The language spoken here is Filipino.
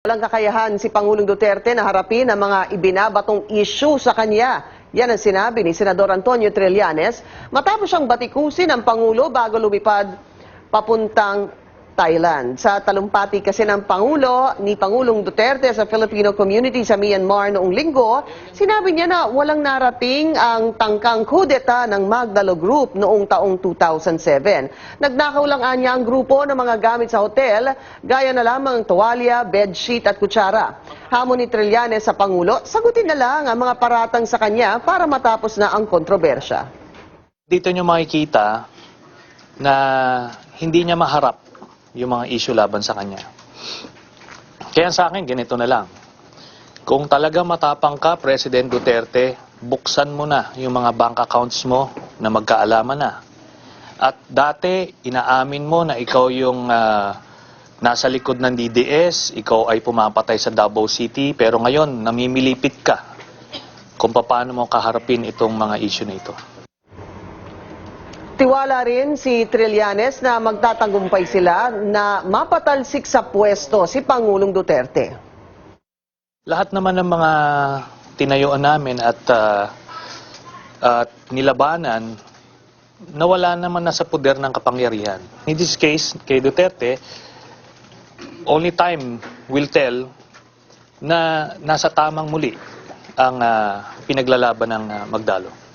Walang kakayahan si Pangulong Duterte na harapin ang mga ibinabatong issue sa kanya. Yan ang sinabi ni Senador Antonio Trillanes matapos siyang batikusin ng Pangulo bago lumipad papuntang Thailand. Sa talumpati kasi ng Pangulo ni Pangulong Duterte sa Filipino community sa Myanmar noong linggo, sinabi niya na walang narating ang tangkang kudeta ng Magdalo Group noong taong 2007. Nagnakaw lang anya ang grupo ng mga gamit sa hotel, gaya na lamang tuwalya, bedsheet at kutsara. Hamon ni Trillanes sa Pangulo, sagutin na lang ang mga paratang sa kanya para matapos na ang kontrobersya. Dito nyo makikita na hindi niya maharap yung mga issue laban sa kanya. Kaya sa akin, ganito na lang. Kung talaga matapang ka, President Duterte, buksan mo na yung mga bank accounts mo na magkaalaman na. At dati, inaamin mo na ikaw yung ah, nasa likod ng DDS, ikaw ay pumapatay sa Davao City, pero ngayon, namimilipit ka kung paano mo kaharapin itong mga issue na ito. Tiwala rin si Trillanes na magtatagumpay sila na mapatalsik sa pwesto si Pangulong Duterte. Lahat naman ng mga tinayuan namin at ah, at nilabanan, nawala naman na sa puder ng kapangyarihan. In this case, kay Duterte, only time will tell na nasa tamang muli ang ah, pinaglalaban ng ah, Magdalo.